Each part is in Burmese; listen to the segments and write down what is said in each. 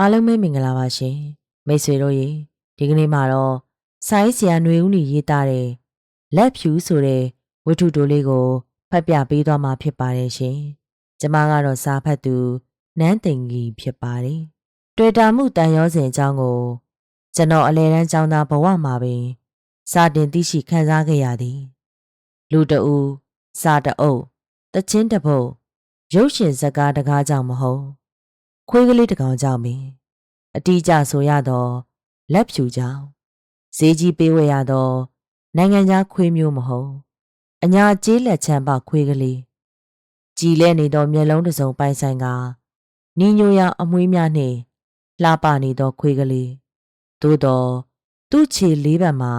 အားလုံးပဲမင်္ဂလာပါရှင်မိတ်ဆွေတို့ရေဒီကနေ့မှာတော့ဆိုင်းဆရာຫນွေဦးနေရေးသားတဲ့လက်ဖြူဆိုတဲ့ဝတ္ထုတိုလေးကိုဖတ်ပြပေးသွားမှာဖြစ်ပါတယ်ရှင်ကျမကတော့စာဖတ်သူနန်းသိင်ကြီးဖြစ်ပါတယ်တွေ့တာမှုတန်ရောစဉ်အကြောင်းကိုကျွန်တော်အလဲတန်းကျောင်းသားဘဝမှာပင်စာတင်သိရှိခံစားခဲ့ရသည်လူတအူစာတအုပ်တချင်းတပုတ်ရုပ်ရှင်ဇာတ်ကားတကားကြောင့်မဟုတ် ခွေးကလေးတစ်ကောင်ကြောင့်ပင်အတီးကျဆိုရတော့လက်ဖြူကြောင့်ဈေးကြီးပေးဝယ်ရတော့နိုင်ငံခြားခွေးမျိုးမဟုတ်အညာကျေးလက်ချမ်းပခွေးကလေးကြည်လဲနေသောမျက်လုံးတစ်စုံပိုင်ဆိုင်ကနီညိုရအမွှေးများနှင့်လှပနေသောခွေးကလေးသို့တော့သူ့ခြေလေးဘက်မှာ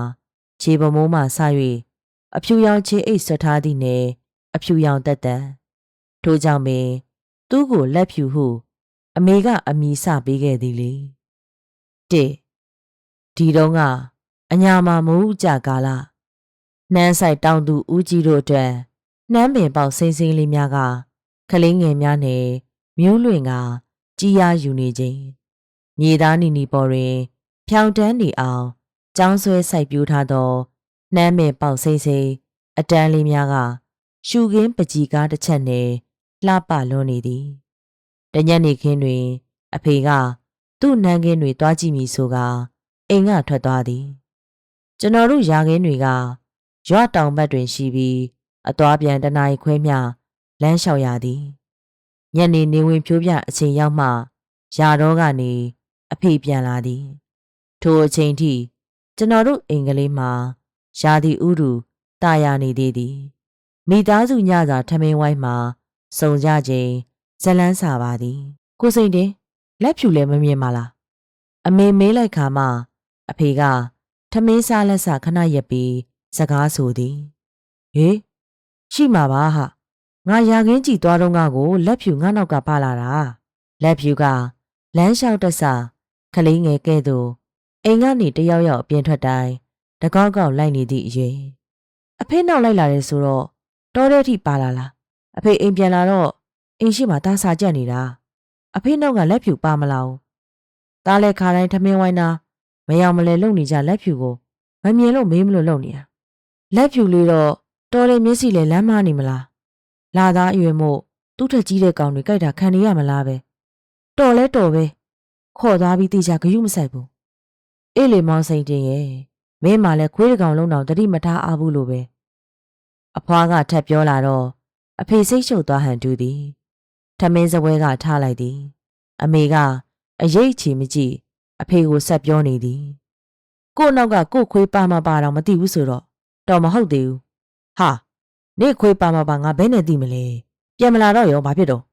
ခြေပမိုးမှဆ၍အဖြူရောင်ခြေအိတ်ဆွထားသည့်နယ်အဖြူရောင်တက်တန်ထို့ကြောင့်ပင်သူ့ကိုလက်ဖြူဟု အမေကအမီစပေးခဲ့သည်လေတစ်ဒီတုန်းကအညာမှာမိုးကြကာလနှမ်းဆိုင်တောင်သူဦးကြီးတို့အတွက်နှမ်းပင်ပေါက်စိမ့်စိမ့်လေးများကခလင်းငယ်များနဲ့မျိုးလွင်ကကြီးရယူနေခြင်းမြေသားနီနီပေါ်တွင် ဖြောင်တန်းနေအောင်ចောင်းဆွဲစိုက်ပြူထားသောနှမ်းပင်ပေါက်စိမ့်စိမ့်အတန်းလေးများကရှူခင်းပကြီးကားတစ်ချက်နဲ့လှပလွန်းနေသည် တညက်နေခင်းတွင် အဖေက သူ့နန်းခင်းတွေတွားကြည့်မိဆိုကအိမ်ကထွက်သွားသည် ကျွန်တော်တို့ယာခင်းတွေကရွာတောင်ဘက်တွင်ရှိပြီးအသွားပြန်တနားရီခွဲမျှလမ်းလျှောက်ရသည်ညနေနေဝင်ဖြိုးပြအချိန်ရောက်မှယာတော့ကနေအဖေပြန်လာသည် ထိုအချိန်ထိကျွန်တော်တို့အိမ်ကလေးမှာယာဒီဥရုတာယာနေသေးသည်မိသားစုညစာထမင်းဝိုင်းမှာစုံကြခြင်း ဇလန်းစာပါသည် ကိုစိန်တင်လက်ဖြူလည်းမမြင်ပါလားအမေမေးလိုက်ခါမှအဖေကထမင်းစားလက်စာခဏရက်ပြီးစကားဆိုသည်ဟေးရှိမှာပါဟာငါရာခင်းကြည့်သွားတော့ငါကိုလက်ဖြူငါနောက်ကပါလာတာလက်ဖြူကလမ်းလျှောက်တက်စာခလေးငယ်ကဲ့သို့အိမ်ကနေတယောက်ယောက်အပြင်ထွက်တိုင်းတကောက်ကောက်လိုက်နေသည့်အရွယ်အဖေနောက်လိုက်လာတယ်ဆိုတော့တောထဲထိပါလာလားအဖေအိမ်ပြန်လာတော့ အိမ်ရှိမှတားစာကြက်နေတာအဖေနောက်ကလက်ဖြူပါမလား။သားလည်းခါတိုင်းထမင်းဝိုင်းနာမယောင်မလဲလုံနေကြလက်ဖြူကိုမမြင်လို့မေးမလို့လုံနေတာ။လက်ဖြူလေးတော့တော်တယ်မျက်စိလဲလမ်းမနေမလား။လာသားအရွယ်မို့သူ့ထက်ကြီးတဲ့ကောင်တွေကြိုက်တာခံနေရမလားပဲ။တော်လဲတော်ပဲ။ခေါ်သွားပြီးတေချာဂယုမဆိုင်ဘူး။အေးလေမောင်စိန်တင်ရဲ့မင်းမှလည်းခွေးတကောင်လုံးတော့တတိမထားအားဘူးလို့ပဲ။အဖွားကထပ်ပြောလာတော့အဖေစိတ်ရှုပ်သွားဟန်တူသည်။ ထမင်းစပွဲကထားလိုက်သည်။အမေကအရေးချီမကြည့်အဖေကိုဆက်ပြောနေသည် ကို့နောက်ကကို့ခွေးပါမပါတော့မသိဘူးဆိုတော့တော်မဟုတ်သေးဘူးဟာနေခွေးပါမပါငါဘယ်နဲ့သိမလဲပြန်မလာတော့ရောဘာဖြစ်တော့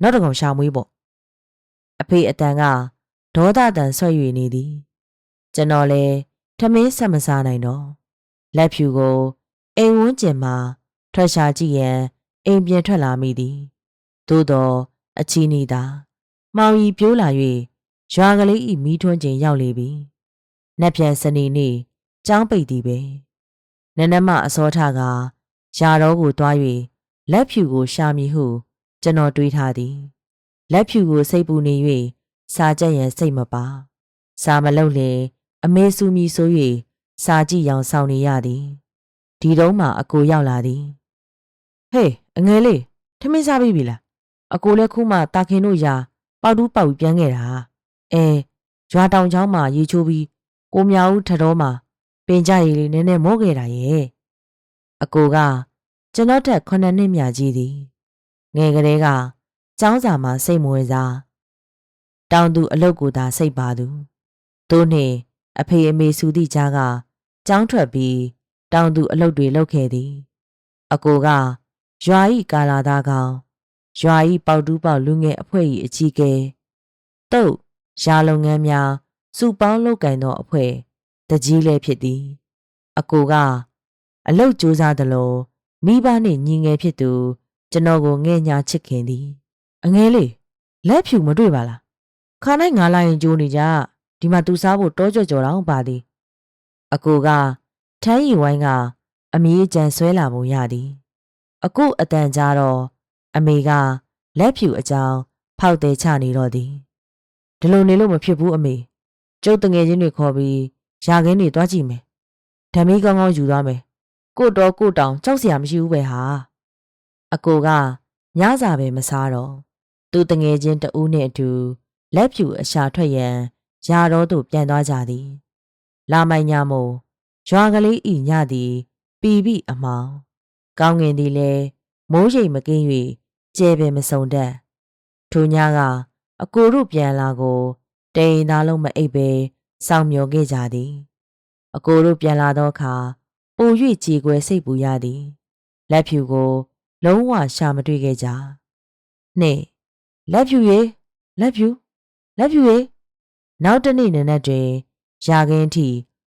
နောက်တကောင်ရှာမွေးပေါ့အဖေအတန်ကဒေါသတန်ဆွဲ၍နေသည် ကျွန်တော်လည်းထမင်းဆက်မစားနိုင်တော့လက်ဖြူကိုအိမ်ဝန်းကျင်မှာထွက်ရှာကြည့်ရန်အိမ်ပြန်ထွက်လာမိသည် သို့တော့အချီးနီသာမောင်ကြီးပြိုးလာ၍ရွာကလေးဤမီးထွန်းချိန်ရောက်လေပြီ။နက်ပြန်စနေနေ့ကျောင်းပိတ်သည်ပဲ။နနမအစောထကယာတော်ကိုတွား၍လက်ဖြူကိုရှာမည်ဟု ကျွန်တော်တွေးထားသည်။လက်ဖြူကိုစိတ်ပူနေ၍စာကြက်ရန်စိတ်မပါ။စာမလုပ်လေအမေစုမီဆို၍စာကြည့်ရောင်ဆောင်နေရသည်။ဒီတုန်းမှအကိုရောက်လာသည်။ဟေးအငယ်လေးထမင်းစားပြီလား။ အကိုလည်းခုမှတာခင်တို့ရာပေါတူးပေါက်ပြီးပြန်ခဲ့တာအဲရွာတောင်ချောင်းမှာရေချိုးပြီးကိုမြောင်ဦးထတော်မှာပင်ကြရည်လေးနည်းနည်းမောခဲ့တာရဲ့အကိုကကျွန်တော်ထက်ခုနှစ်နှစ်မြကြီးသည်ငယ်ကလေးကကျောင်းစာမှာစိတ်မဝင်စားတောင်သူအလုတ်ကိုသာစိတ်ပါသူတို့နှင့်အဖေအမေစုသည့်ကြားကကျောင်းထွက်ပြီးတောင်သူအလုတ်တွေလုပ်ခဲ့သည် အကိုကရွာဤကာလာသားကောင် ရွာဤပေါတူးပေါလူငယ်အဖွဲ့၏အကြီးကဲတုတ်ရာလုပ်ငန်းများစုပေါင်းလုပ်ကင်သောအဖွဲ့တကြီးလည်းဖြစ်သည် အကိုကအလုတ်ကြိုးစားသလိုမိဘနှင့်ညီငယ်ဖြစ်သူကျွန်တော်ကိုငဲ့ညာချစ်ခင်သည် အငဲလေးလက်ဖြူမတွေ့ပါလားခါနိုင်ငါလာရင်ကြိုးနေကြဒီမှာသူစားဖို့တောကြော်ကြော်တောင်ပါသည် အကိုကထမ်းရီဝိုင်းကအမီးကြံဆွဲလာပုံရသည်အခုအတန်ကြတော့ အမေကလက်ဖြူအကြောင်းဖောက်သေးချနေတော့သည်ဒီလိုနေလို့မဖြစ်ဘူးအမေကျုပ်တငယ်ချင်းတွေခေါ်ပြီးယာခင်းတွေတွားကြည့်မယ်ဓမီကောင်းကောင်းယူသွားမယ်ကို့တော်ကို့တောင်ကြောက်စရာမရှိဘူးပဲဟာအကိုကညစာပဲမစားတော့သူတငယ်ချင်းတဦးနဲ့အတူလက်ဖြူအရှာထွက်ရန်ယာတော်သို့ပြန်သွားကြသည် လာမိုင်ညမို့ရွာကလေးဤညသည်ပီပိအမောင်ကောင်းငင်သည်လည်းမိုးရိမ်မကင်း၍ ကျဲပင်မစုံတတ်ထိုညကအကိုတို့ပြန်လာကိုတိန်သားလုံးမအိပ်ပဲစောင့်မျှော်ခဲ့ကြသည် အကိုတို့ပြန်လာသောအခါပို၍ကြေကွယ်စိတ်ပူရသည်လက်ဖြူကို လုံးဝရှာမတွေ့ခဲ့ကြနှင့်လက်ဖြူရေလက်ဖြူလက်ဖြူရေနောက်တစ်နေ့နံနက်တွင်ရာခင်းထိ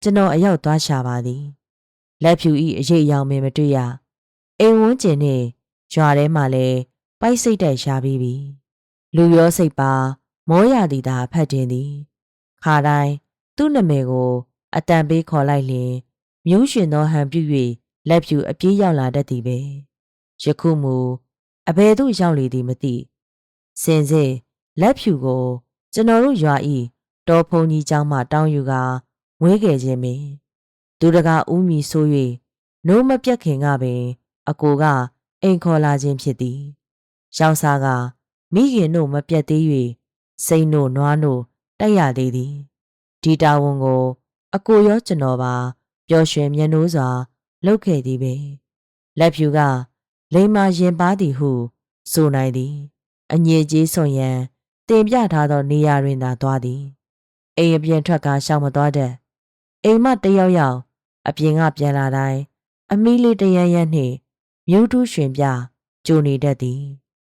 ကျွန်တော်အရောက်သွားရှာပါသည်လက်ဖြူဤအရေးအယောင်မင်းမတွေ့ရအိမ်ဝန်းကျင်နှင့်ရွာထဲမှာလည်း ပိုက်စိတ်တိုက်ရှာပြီးပြီလူရောစိတ်ပါမောရသည်သာဖတ်တင်သည်ခါတိုင်းသူ့နာမည်ကို အတန်ပေးခေါ်လိုက်လျင်မျိုးရှင်သောဟန်ပြု၍လက်ဖြူအပြေးရောက်လာတတ်သည်ပဲယခုမူအဘယ်သို့ရောက်လေသည်မသိစင်စစ်လက်ဖြူကို ကျွန်တော်တို့ရွာဤတော်ဖုန်ကြီးเจ้าမှတောင်းယူကာဝဲခဲ့ခြင်းပင်သူတကာဦးမီဆိုး၍နိုးမပြတ်ခင်ကပင် အကိုကအိမ်ခေါ်လာခြင်းဖြစ်သည် ရောက်စားကမိခင်တို့မပြတ်သေး၍စိတ်တို့နွားတို့တိုက်ရသေးသည်ဒီတာဝန်ကို အကိုရောကျွန်တော်ပါပျော်ရွှင်မျက်နှိုးစွာလုပ်ခဲ့သည်ပဲလက်ဖြူက လိမ္မာရင်ပါသည်ဟု ဆိုနိုင်သည်အငြိကြီးဆွန်ရန်တင်ပြထားသောနေရာတွင်သာသွားသည်အိမ်အပြင်ထွက်ကရှောင်မသွားတတ်အိမ်မတယောက်ယောက်အပြင်ကပြန်လာတိုင်းအမီးလေးတရရနှင့်မြို့တူးရွှင်ပြကြိုနေတတ်သည်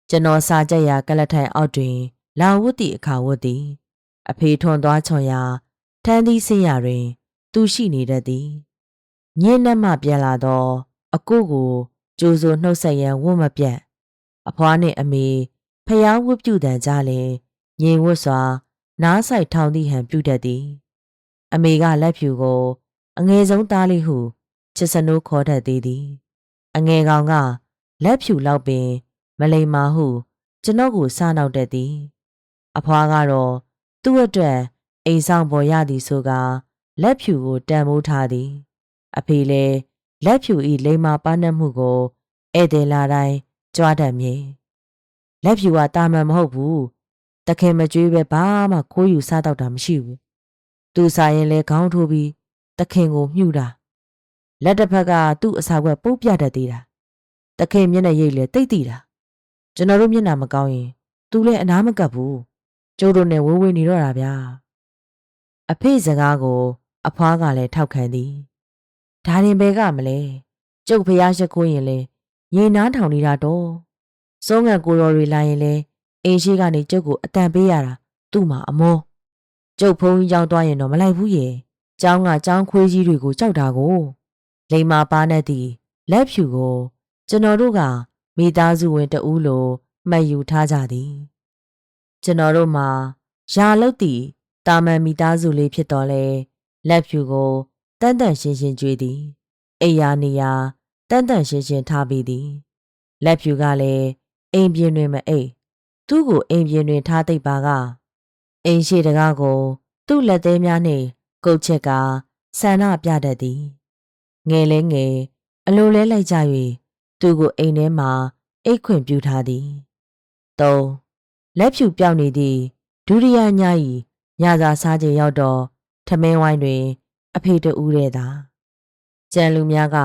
ကျွန်တော်စာကြက်ရာကလထိုင်အောက်တွင် လာဝတ်သည့်အခါဝတ်သည် အဖေထွန်သွားချွန်ရာထန်းသီးစင်းရာတွင် သူရှိနေတတ်သည်ညင်းနှက်မှပြန်လာသော အကိုကိုကြိုးစိုးနှုတ်ဆက်ရန်ဝတ်မပြတ်အဖွားနှင့်အမေဖျားဝတ်ပြုတန်ကြလင်ငြိမ်ဝတ်စွာ နားဆိုင်ထောင်သည့်ဟန်ပြုတတ်သည် အမေကလက်ဖြူကို အငယ်ဆုံးသားလေးဟုချစ်စနိုးခေါ်တတ်သေးသည် အငယ်ကောင်ကလက်ဖြူလောက်ပင် မလိမ္မာဟု ကျွန်တော်ကိုစားနောက်တတ်သည် အဖွားကတော့သူ့အတွက်အိမ်ဆောင်ပေါ်ရသည်ဆိုကလက်ဖြူကိုတန်မိုးထားသည် အဖေလည်းလက်ဖြူဤလိမ္မာပါနှက်မှုကိုဧည့်သည်လာတိုင်းကြွားတတ်မြင်လက်ဖြူကတာမန်မဟုတ်ဘူးတခင်မကြွေးပဲဘာမှခိုးယူစားတော့တာမရှိဘူးသူစားရင်လဲခေါင်းထိုးပြီးတခင်ကိုမြှူတာလက်တစ်ဖက်ကသူ့အစာကွက်ပုတ်ပြတတ်သေးတာတခင်မျက်နှာရိပ်လဲတိတ်တိတာ ကျွန်တော်တို့မျက်နှာမကောင်းရင် သူလည်းအနားမကပ်ဘူးကျိုးတို့နဲ့ဝေးဝေးနေတော့တာဗျာအဖေစကားကို အဖွားကလည်းထောက်ခံသည်ဒါရင်ဘဲကမလဲကျုပ်ဖျားရှိခိုးရင်လဲရင်နားထောင်နေတာတော့စုံးငံကိုတော်တွေလာရင်လဲအိမ်ရှိကနေကျုပ်ကိုအတန်ပေးရတာသူ့မှာအမောကျုပ်ဖုန်းကြီးကြောင်းသွားရင်တော့မလိုက်ဘူးရေကျောင်းကကျောင်းခွေးကြီးတွေကိုကြောက်တာကိုလိမ္မာပါနဲ့တည်လက်ဖြူကို ကျွန်တော်တို့က မိသားစုဝင်တဦးလိုမှတ်ယူထားကြသည် ကျွန်တော်တို့မှာယာလုတ်တည်တာမန်မိသားစုလေးဖြစ်တော်လဲလက်ဖြူကိုတန်တန်ရှင်းရှင်းကြွေးသည်အိယာနေယာတန်တန်ရှင်းရှင်းထားပြီးသည်လက်ဖြူကလည်းအိမ်ပြင်းတွင်မအိပ်သူ့ကိုအိမ်ပြင်တွင်ထားသိပ်ပါကအိမ်ရှိတကားကို သူ့လက်သေးများနှင့်ကုတ်ချက်ကဆန္ဒပြတတ်သည်ငယ်လဲငယ်အလိုလဲလိုက်ကြ၍ သူ့ကိုအိမ်ထဲမှအိတ်ခွင့်ပြုထားသည်၃လက်ဖြူပြောင်းနေသည့်ဒုတိယည၏ညစာစားချိန်ရောက်တော့ထမင်းဝိုင်းတွင် အဖေတူဦးတဲ့သာကြံလူများက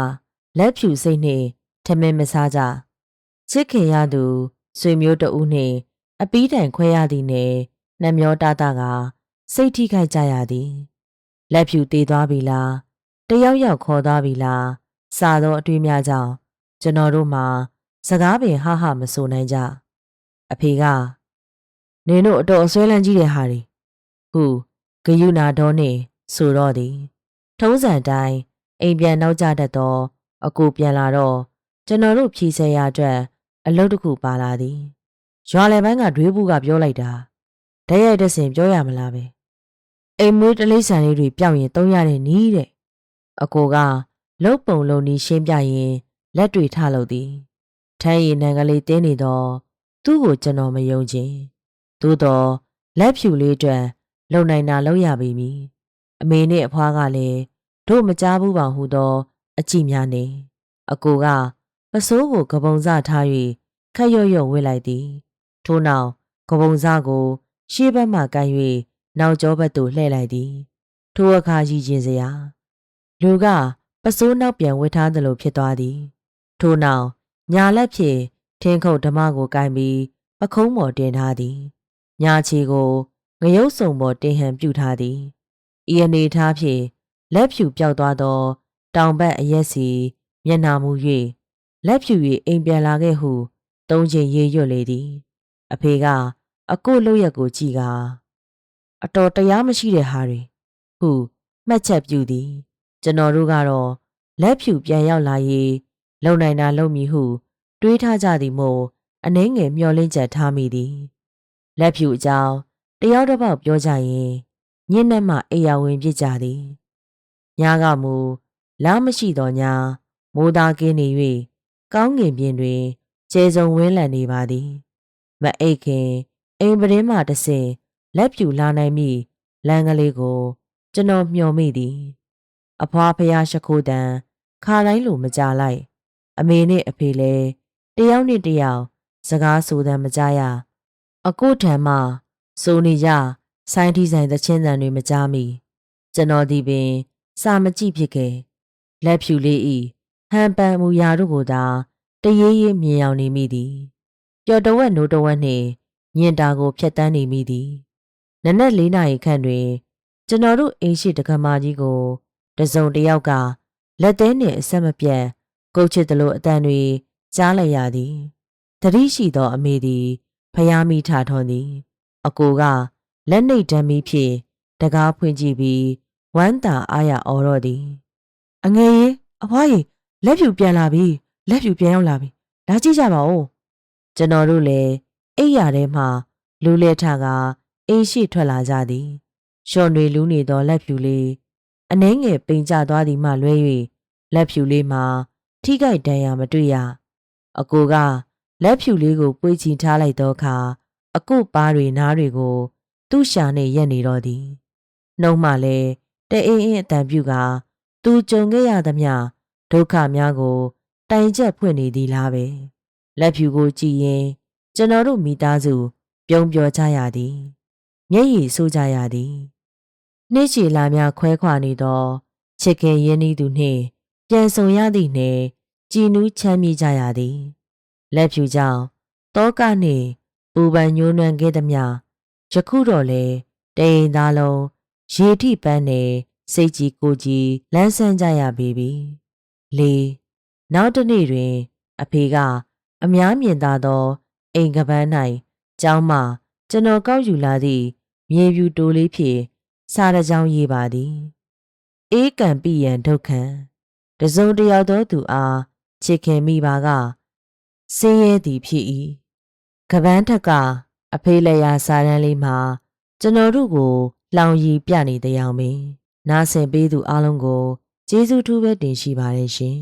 လက်ဖြူစိတ်နှင့်ထမင်းမစားကြချစ်ခင်ရသူဆွေမျိုးတဦးနှင့်အပီးတိုင်ခွဲရသည်နှင့်နှမျောတာတာကစိတ်ထိခိုက်ကြရသည်လက်ဖြူသေးသွားပြီလားတယောက်ယောက်ခေါ်သွားပြီလားစာသောအတွေ့များကြောင့် ကျွန်တော်တို့မှာစကားပင်ဟဟမဆိုနိုင်ကြအဖေကနင်တို့အတော်အဆွဲလန်းကြီးတဲ့ဟာတွေဟုဂယုနာတော်နှင့်ဆိုတော့သည် ထုံးစံတိုင်းအိမ်ပြန်နောက်ကျတတ်သောအကူပြန်လာတော့ကျွန်တော်တို့ဖြီးဆဲရအတွက်အလုပ်တစ်ခုပါလာသည်ရွာလယ်ပိုင်းကဒွေးဘူးကပြောလိုက်တာဓာတ်ရိုက်တဲ့စင်ပြောရမလားပဲအိမ်မွေးတလိษံလေးတွေပြောက်ရင်သုံးရတဲ့နီးတဲ့အကိုကလုတ်ပုံလုံးနီးရှင်းပြရင် လက်တွေထလို့သည်ထမ်းရည်နံကလေးတင်းနေတော့သူ့ကိုကျွန်တော်မယုံချင်သို့တော့လက်ဖြူလေးတွင်လုံနိုင်တာလောက်ရပြီမည်အမေနဲ့အဖွားကလည်းတို့မကြားဘူးပါဟုသော အကြည့်များနေအကိုကပစိုးကိုကပုံစထား၍ခက်ရွ့ရွ့ဝစ်လိုက်သည်ထို့နောက်ကပုံစကို ရှေ့ဘက်မှကန်၍နောက်ကျောဘက်သို့လှည့်လိုက်သည်ထိုအခါရည်ကျင်စရာလူကပစိုးနောက်ပြန်ဝစ်ထားသလိုဖြစ်သွားသည် ထို့နောက်ညာလက်ဖြင့်ထင်းခုတ်ဓမ္မကိုကင်ပြီးပခုံးပေါ်တင်ထားသည်ညာချီကိုငရုတ်စုံပေါ်တင်ဟန်ပြုထားသည်ဤအနေထားဖြင့်လက်ဖြူပြောက်သွားသော တောင်ဘက်အရက်စီမျက်နှာမူ၍လက်ဖြူ၍အိမ်ပြန်လာခဲ့ဟုသုံးချိန်ရေရွတ်လေသည် အဖေကအကိုလှုပ်ရက်ကိုကြည်ကအတော်တရားမရှိတဲ့ဟာတွေဟုမှတ်ချက်ပြုသည် ကျွန်တော်တို့ကတော့လက်ဖြူပြန်ရောက်လာရေး လုံနိုင်တာလုံမည်ဟု တွေးထားကြသည်မို့အနှဲငယ်မျောလင်းချက်ထားမိသည်လက်ဖြူအကြောင်းတယောက်တစ်ပေါက်ပြောကြရင်ညင်းနဲ့မှအိယာဝင်ပြစ်ကြသည်ညကမူလားမရှိတော့ညာမိုးသားကင်းနေ၍ကောင်းငင်ပြင်တွင်ကျဲစုံဝင်းလံနေပါသည်မအိတ်ခင်အိမ်ပရင်းမှတဆင်လက်ဖြူလာနိုင်မိလမ်းကလေးကို ကျွန်တော်မျှော်မိသည် အဖွားဖျားရှိခိုးတန်ခါတိုင်းလိုမကြလိုက် အမေနဲ့အဖေလည်းတယောက်နဲ့တယောက်စကားဆိုတမ်းမကြရအကိုထံမှစိုးနေကြဆိုင်းထီဆိုင်သချင်းတန်တွေမကြားမိကျွန်တော်ဒီပင် စာမကြည့်ဖြစ်ခဲ့လက်ဖြူလေးဤဟန်ပန်မူရာတို့ကိုသာတရေးရေးမြင်အောင်နေမိသည်ပျော်တဝက်နိုးတဝက်နှင့်ညင်တာကိုဖျက်တမ်းနေမိသည်နနက်၄နာရီခန့်တွင် ကျွန်တော်တို့အိမ်ရှိတက္ကမကြီးကိုတစုံတစ်ယောက်ကလက်သေးနှင့်အဆက်မပြတ် ကုတ်ချစ်သလိုအတန်တွေကြားလိုက်ရသည်တတိရှိသောအမေသည်ဖျားမိထထွန်သည် အကိုကလက်နှိပ်ဓာမီဖြင့်တကားဖွင့်ကြည့်ပြီးဝမ်းသာအားရအော်တော့သည် အငယ်ကြီးအဖွားကြီးလက်ဖြူပြန်လာပြီလက်ဖြူပြန်ရောက်လာပြီလာကြည့်ကြပါဦးကျွန်တော်တို့လည်းအိပ်ရာထဲမှလူလဲထကအိမ်ရှိထွက်လာကြသည်ရှော့တွေလူးနေသောလက်ဖြူလေးအနှဲငယ်ပိန်ကျသွားသည်မှလွဲ၍လက်ဖြူလေးမှာ ထိခိုက်ဒဏ်ရာမတွေ့ရအကိုကလက်ဖြူလေးကိုပွေးချီထားလိုက်သောအခါအကုပါးတွေနားတွေကို သူ့ရှာနဲ့ရက်နေတော့သည်နှုံးမှလည်းတအင်းအင်းအတန်ပြုကသူကြုံခဲ့ရသမျှဒုက္ခများကို တိုင်ချက်ဖွင့်နေသည်လားပဲလက်ဖြူကိုကြည်ရင် ကျွန်တော်တို့မိသားစု ပြုံးပြောကြရသည်မျက်ရည်ဆိုးကြရသည်နှိချီလာများခွဲခွာနေသောချစ်ခင်ရင်းနှီးသူနှင့် ပြန်ဆုံရသည့်နှင့်ကြည်နူးချမ်းမြေ့ကြရသည်လက်ဖြူကြောင့်တောကနှင့်ပူပန်ညှိုးနွမ်းခဲ့သည်မြယခုတော့လေတိန်သားလုံးရေထိပန်းနေစိတ်ကြီးကိုကြီးလန်းဆန်းကြရပေပြီလေးနောက်တစ်နေ့တွင် အဖေက အများမြင်သာသောအိမ်ကပန်း၌ကျောင်းမှကျွန်တော်ကောက်ယူလာသည့်မြေပြူတိုးလေးဖြင့်စားရကြောင်းရေးပါသည်အေးကံပြရန်ဒုက္ခံ တစုံတယောက်သောသူအားချစ်ခင်မိပါကဆင်းရဲသည်ဖြစ်၏ကပန်းထက်ကအဖေးလက်ရာစာရန်လေးမှာကျွန်တော်တို့ကိုလောင်ရီပြနေတဲ့အကြောင်းပင်နားဆင်ပေးသူအလုံးကိုကျေးဇူးထူးပဲတင်ရှိပါတယ်ရှင်